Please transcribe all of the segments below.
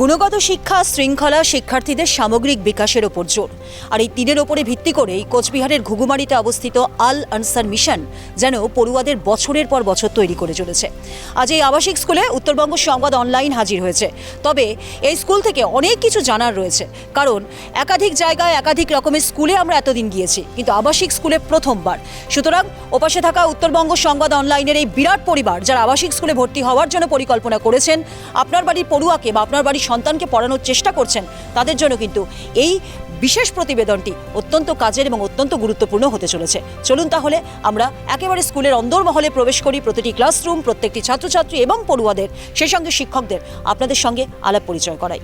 গুণগত শিক্ষা, শৃঙ্খলা শিক্ষার্থীদের সামগ্রিক বিকাশের ওপর জোর। আর এই তিনের ওপরে ভিত্তি করেই কোচবিহারের ঘুঘুমারিতে অবস্থিত আল আনসার মিশন যেন পড়ুয়াদের বছরের পর বছর তৈরি করে চলেছে। আজ এই আবাসিক স্কুলে উত্তরবঙ্গ সংবাদ অনলাইন হাজির হয়েছে। তবে এই স্কুল থেকে অনেক কিছু জানার রয়েছে। কারণ একাধিক জায়গায় একাধিক রকমের স্কুলে আমরা এতদিন গিয়েছি, কিন্তু আবাসিক স্কুলে প্রথমবার। সুতরাং ওপাশে থাকা উত্তরবঙ্গ সংবাদ অনলাইনের এই বিরাট পরিবার যারা আবাসিক স্কুলে ভর্তি হওয়ার জন্য পরিকল্পনা করেছেন, আপনার বাড়ির পড়ুয়াকে বা আপনার বাড়ির সন্তানকে পড়ানোর চেষ্টা করছেন, তাদের জন্য কিন্তু এই বিশেষ প্রতিবেদনটি অত্যন্ত কাজের এবং অত্যন্ত গুরুত্বপূর্ণ হতে চলেছে। চলুন তাহলে আমরা একেবারে স্কুলের অন্দরমহলে প্রবেশ করি, প্রতিটি ক্লাসরুম, প্রত্যেকটি ছাত্রছাত্রী এবং পড়ুয়াদের, সেই সঙ্গে শিক্ষকদের, আপনাদের সঙ্গে আলাপ পরিচয় করাই।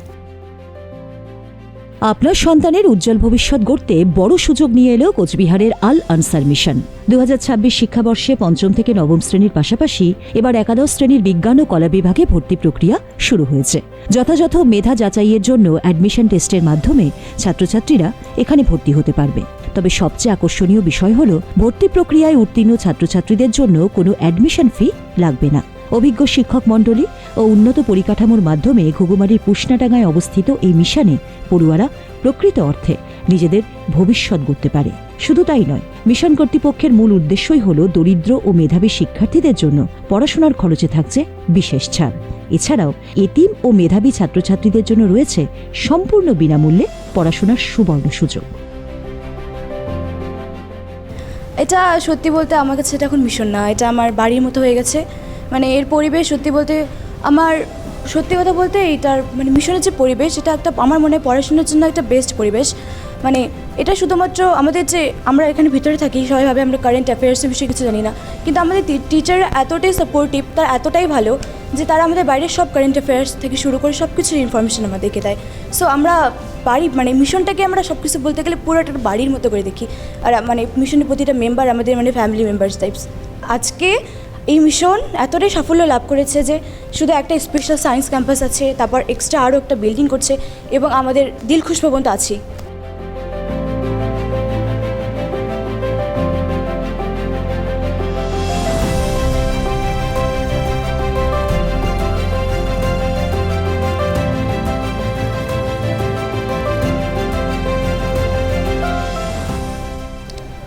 আপনার সন্তানের উজ্জ্বল ভবিষ্যৎ গড়তে বড় সুযোগ নিয়ে এলো কোচবিহারের আল আনসার মিশন। দু হাজার ছাব্বিশ শিক্ষাবর্ষে পঞ্চম থেকে নবম শ্রেণির পাশাপাশি এবার একাদশ শ্রেণির বিজ্ঞান ও কলা বিভাগে ভর্তি প্রক্রিয়া শুরু হয়েছে। যথাযথ মেধা যাচাইয়ের জন্য অ্যাডমিশন টেস্টের মাধ্যমে ছাত্রছাত্রীরা এখানে ভর্তি হতে পারবে। তবে সবচেয়ে আকর্ষণীয় বিষয় হল, ভর্তি প্রক্রিয়ায় উত্তীর্ণ ছাত্রছাত্রীদের জন্য কোনো অ্যাডমিশন ফি লাগবে না। অভিজ্ঞ শিক্ষক মণ্ডলী ও উন্নত পরিকাঠামোর মাধ্যমে ঘুঘুমারির পুষ্নাডাঙ্গায় অবস্থিত এই মিশনে পড়ুয়ারা প্রকৃত অর্থে নিজেদের ভবিষ্যৎ গড়তে পারে। শুধু তাই নয়, মিশন কর্তৃপক্ষের মূল উদ্দেশ্যই হল দরিদ্র ও মেধাবী শিক্ষার্থীদের জন্য পড়াশোনার খরচে থাকছে বিশেষ ছাড়। এছাড়াও এতিম ও মেধাবী ছাত্রছাত্রীদের জন্য রয়েছে সম্পূর্ণ বিনামূল্যে পড়াশোনার সুবর্ণ সুযোগ। এটা সত্যি বলতে আমার কাছে এটা এখন মিশন না, এটা আমার বাড়ির মতো হয়ে গেছে। মানে এর পরিবেশ সত্যি বলতে আমার, সত্যি কথা বলতে এটার মানে মিশনের যে পরিবেশ, এটা একটা আমার মনে হয় পড়াশোনার জন্য একটা বেস্ট পরিবেশ। মানে এটা শুধুমাত্র আমাদের যে আমরা এখানে ভিতরে থাকি সবাইভাবে আমরা কারেন্ট অ্যাফেয়ার্সের বিষয়ে কিছু জানি না। কিন্তু আমাদের টিচাররা এতটাই সাপোর্টিভ তার এতটাই ভালো যে তারা আমাদের বাইরের সব কারেন্ট অ্যাফেয়ার্স থেকে শুরু করে সব কিছুর ইনফরমেশন আমাদেরকে দেয়। সো আমরা বাড়ি মানে মিশনটাকে আমরা সব কিছু বলতে গেলে পুরোটা একটা বাড়ির মতো করে দেখি। আর মানে মিশনের প্রতিটা মেম্বার আমাদের মানে ফ্যামিলি মেম্বার্স টাইপস আজকে এই মিশন এতটাই সাফল্য লাভ করেছে যে শুধু একটা স্পেশাল সায়েন্স ক্যাম্পাস আছে, তারপর এক্সট্রা আরও একটা বিল্ডিং করছে এবং আমাদের দিলখুশ ভবন তো আছেই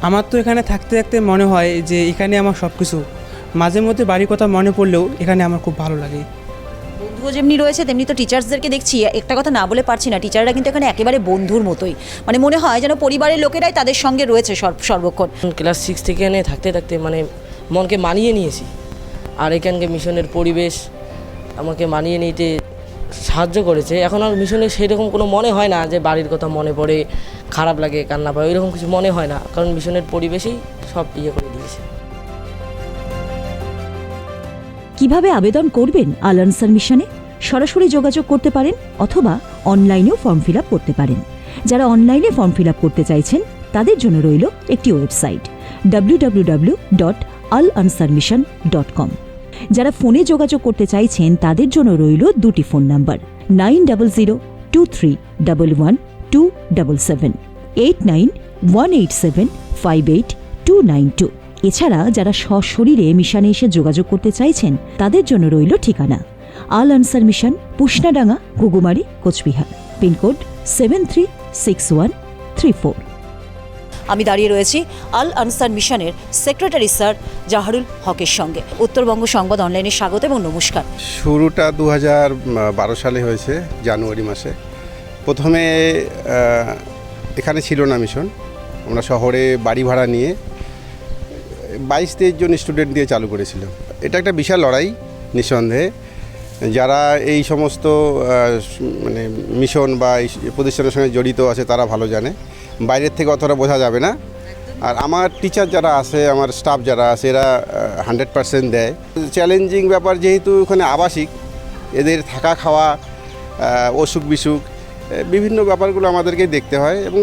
আমার তো এখানে থাকতে থাকতে মনে হয় যে এখানে আমার সব কিছু মাঝে মধ্যে বাড়ির কথা মনে পড়লেও এখানে আমার খুব ভালো লাগে। বন্ধুও যেমনি রয়েছে তেমনি তো টিচার্সদেরকে দেখছি। একটা কথা না বলে পারছি না টিচাররা কিন্তু এখানে একেবারে বন্ধুর মতোই। মানে মনে হয় যেন পরিবারের লোকেরাই তাদের সঙ্গে রয়েছে সর্ব- সর্বক্ষণ। ক্লাস সিক্স থেকে এনে থাকতে থাকতে মানে মনকে মানিয়ে নিয়েছি। আর এখানকে মিশনের পরিবেশ আমাকে মানিয়ে নিতে সাহায্য করেছে। এখন আর মিশনে সেরকম কোনো মনে হয় না যে বাড়ির কথা মনে পড়ে খারাপ লাগে কান্না পায় এরকম কিছু মনে হয় না। কারণ মিশনের পরিবেশেই সব ইয়ে করে দিয়েছে। কীভাবে আবেদন করবেন আল আনসার মিশনে? সরাসরি যোগাযোগ করতে পারেন অথবা অনলাইনেও ফর্ম ফিল করতে পারেন। যারা অনলাইনে ফর্ম ফিল করতে চাইছেন, তাদের জন্য রইল একটি website W dot Al mission dot com যারা ফোনে যোগাযোগ করতে চাইছেন, তাদের জন্য রইল দুটি phone number, nine double zero two three double one two double seven, eight nine one eight seven five eight two nine two. এছাড়া যারা সশরীরে মিশনে এসে যোগাযোগ করতে চাইছেন তাদের জন্য রইল ঠিকানা। Al Ansar mission Pushnadanga Ghughumari Coochbehar. Pincode seven three six one three four. আমি দাঁড়িয়ে রয়েছি আল আনসার মিশনের সেক্রেটারি স্যার জাহারুল হকের সঙ্গে। উত্তরবঙ্গ সংবাদ অনলাইনে স্বাগত এবং নমস্কার। শুরুটা দু হাজার বারো সালে হয়েছে জানুয়ারি মাসে। প্রথমে এখানে ছিল না মিশন। আমরা শহরে বাড়ি ভাড়া নিয়ে বাইশ তেইশ জন স্টুডেন্ট দিয়ে চালু করেছিলাম এটা একটা বিশাল লড়াই নিঃসন্দেহে। যারা এই সমস্ত মানে মিশন বা এই প্রতিষ্ঠানের সঙ্গে জড়িত আছে তারা ভালো জানে। বাইরের থেকে অতটা বোঝা যাবে না। আর আমার টিচার যারা আছে আমার স্টাফ যারা আছে এরা হান্ড্রেড পার্সেন্ট দেয়। চ্যালেঞ্জিং ব্যাপার যেহেতু ওখানে আবাসিক এদের থাকা খাওয়া অসুখ বিসুখ বিভিন্ন ব্যাপারগুলো আমাদেরকে দেখতে হয় এবং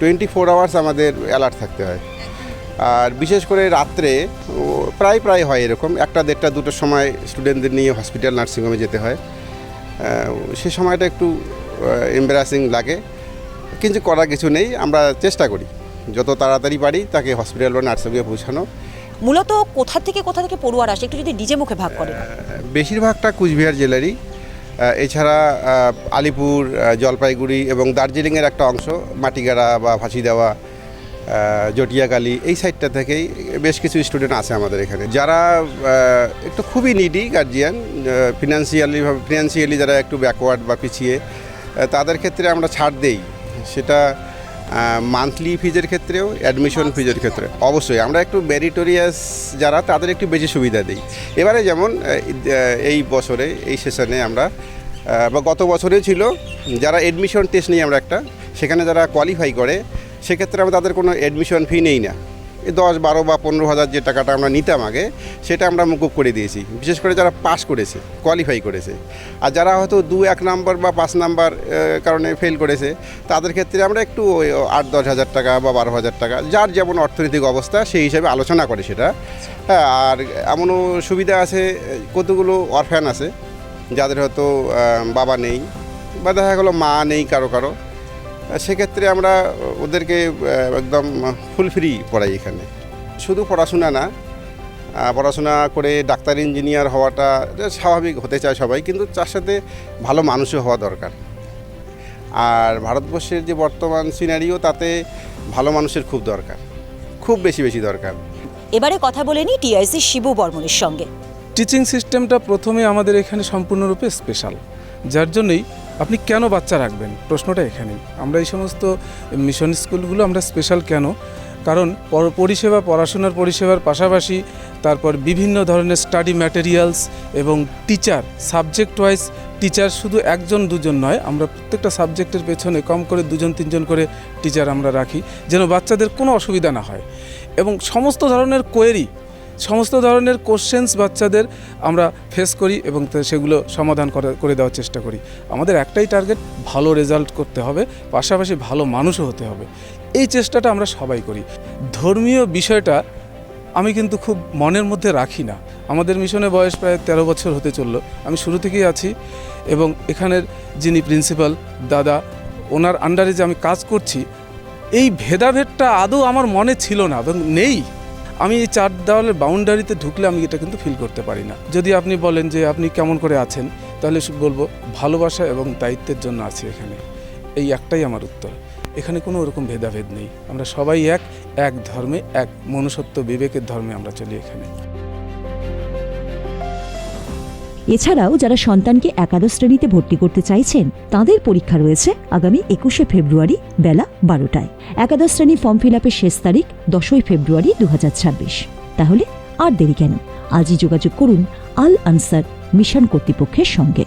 টোয়েন্টি ফোর আওয়ার্স আমাদের অ্যালার্ট থাকতে হয়। আর বিশেষ করে রাত্রে প্রায় প্রায় হয় এরকম। একটা দেড়টা দুটোর সময় স্টুডেন্টদের নিয়ে হসপিটাল নার্সিংহোমে যেতে হয়। সে সময়টা একটু এম্বারাসিং লাগে। কিন্তু করার কিছু নেই আমরা চেষ্টা করি। যত তাড়াতাড়ি পারি তাকে হসপিটাল বা নার্সিংহোমে পৌঁছানো। মূলত কোথা থেকে কোথা থেকে পড়ুয়ার আসে? একটু যদি নিজে মুখে ভাগ করে। বেশিরভাগটা কুচবিহার জেলারই। এছাড়া আলিপুর জলপাইগুড়ি এবং দার্জিলিংয়ের একটা অংশ মাটিগাড়া বা ফাঁসি দেওয়া জটিয়াকালি এই সাইডটা থেকেই বেশ কিছু স্টুডেন্ট আছে আমাদের এখানে। যারা একটু খুবই নিডি গার্জিয়ান ফিনান্সিয়ালি ফিনান্সিয়ালি যারা একটু ব্যাকওয়ার্ড বা পিছিয়ে তাদের ক্ষেত্রে আমরা ছাড় দেই। সেটা মান্থলি ফিজের ক্ষেত্রেও অ্যাডমিশন ফিজের ক্ষেত্রে। অবশ্যই, আমরা একটু মেরিটোরিয়াস যারা, তাদের একটু বেশি সুবিধা দিই। এবারে যেমন এই বছরে, এই সেশনে আমরা বা গত বছরে ছিল, যারা অ্যাডমিশন টেস্ট নিই আমরা একটা, সেখানে যারা কোয়ালিফাই করে সেক্ষেত্রে আমরা তাদের কোনো অ্যাডমিশন ফি নেই না। এই দশ, বারো বা পনেরো হাজার যে টাকাটা আমরা নিতাম আগে, সেটা আমরা মুকুব করে দিয়েছি। বিশেষ করে যারা পাস করেছে কোয়ালিফাই করেছে। আর যারা হয়তো দু, এক নাম্বার বা পাঁচ নাম্বার কারণে ফেল করেছে, তাদের ক্ষেত্রে আমরা একটু ওই আট, দশ হাজার টাকা বা বারো হাজার টাকা, যার যেমন অর্থনৈতিক অবস্থা, সেই হিসাবে আলোচনা করে সেটা। হ্যাঁ আর এমনও সুবিধা আছে, কতগুলো অরফ্যান আছে, যাদের হয়তো বাবা নেই, বা দেখা গেলো মা নেই কারও কারও। সেক্ষেত্রে আমরা ওদেরকে একদম ফুল ফ্রি পড়াই এখানে। শুধু পড়াশোনা না পড়াশোনা করে ডাক্তার ইঞ্জিনিয়ার হওয়াটা স্বাভাবিক হতে চায় সবাই কিন্তু তার সাথে ভালো মানুষও হওয়া দরকার। আর ভারতবর্ষের যে বর্তমান সিনারিও তাতে ভালো মানুষের খুব দরকার। খুব বেশি বেশি দরকার। এবারে কথা বলে নিই টিআইসি শিবু বর্মনের সঙ্গে। টিচিং সিস্টেমটা প্রথমে আমাদের এখানে সম্পূর্ণরূপে স্পেশাল যার জন্যই আপনি কেন বাচ্চা রাখবেন? প্রশ্নটা এখানেই। আমরা এই সমস্ত মিশন স্কুলগুলো আমরা স্পেশাল কেন? কারণ পরিষেবা, পড়াশোনার পরিষেবার পাশাপাশি তারপর বিভিন্ন ধরনের স্টাডি ম্যাটেরিয়ালস এবং টিচার সাবজেক্ট ওয়াইজ টিচার শুধু একজন, দুজন নয়, আমরা প্রত্যেকটা সাবজেক্টের পেছনে কম করে দুজন, তিনজন করে টিচার আমরা রাখি, যেন বাচ্চাদের কোনো অসুবিধা না হয়। এবং সমস্ত ধরনের কোয়েরি সমস্ত ধরনের কোশ্চেন্স বাচ্চাদের আমরা ফেস করি এবং সেগুলো সমাধান করে দেওয়ার চেষ্টা করি। আমাদের একটাই টার্গেট ভালো রেজাল্ট করতে হবে, পাশাপাশি ভালো মানুষও হতে হবে। এই চেষ্টাটা আমরা সবাই করি। ধর্মীয় বিষয়টা আমি কিন্তু খুব মনের মধ্যে রাখি না। আমাদের মিশনে বয়স প্রায় তেরো বছর হতে চলল। আমি শুরু থেকেই আছি এবং এখানের যিনি প্রিন্সিপাল দাদা, ওনার আন্ডারে যে আমি কাজ করছি, এই ভেদাভেদটা আদৌ আমার মনে ছিল না এবং নেই। আমি এই চার দেওয়ালের বাউন্ডারিতে ঢুকলে আমি এটা কিন্তু ফিল করতে পারি না। যদি আপনি বলেন যে আপনি কেমন করে আছেন, তাহলে বলব ভালোবাসা এবং দায়িত্বের জন্য আছি এখানে। এই একটাই আমার উত্তর। এখানে কোনো ওরকম ভেদাভেদ নেই। আমরা সবাই এক এক ধর্মে, এক মনুষ্যত্ব বিবেকের ধর্মে আমরা চলি এখানে। এছাড়াও যারা সন্তানকে একাদশ শ্রেণীতে ভর্তি করতে চাইছেন, তাদের পরীক্ষা রয়েছে আগামী একুশে ফেব্রুয়ারি বেলা বারোটায়। একাদশ শ্রেণি ফর্ম ফিল আপের শেষ তারিখ দশই ফেব্রুয়ারি দু হাজার ছাব্বিশ। তাহলে আর দেরি কেন? আজই যোগাযোগ করুন আল আনসার মিশন কর্তৃপক্ষের সঙ্গে।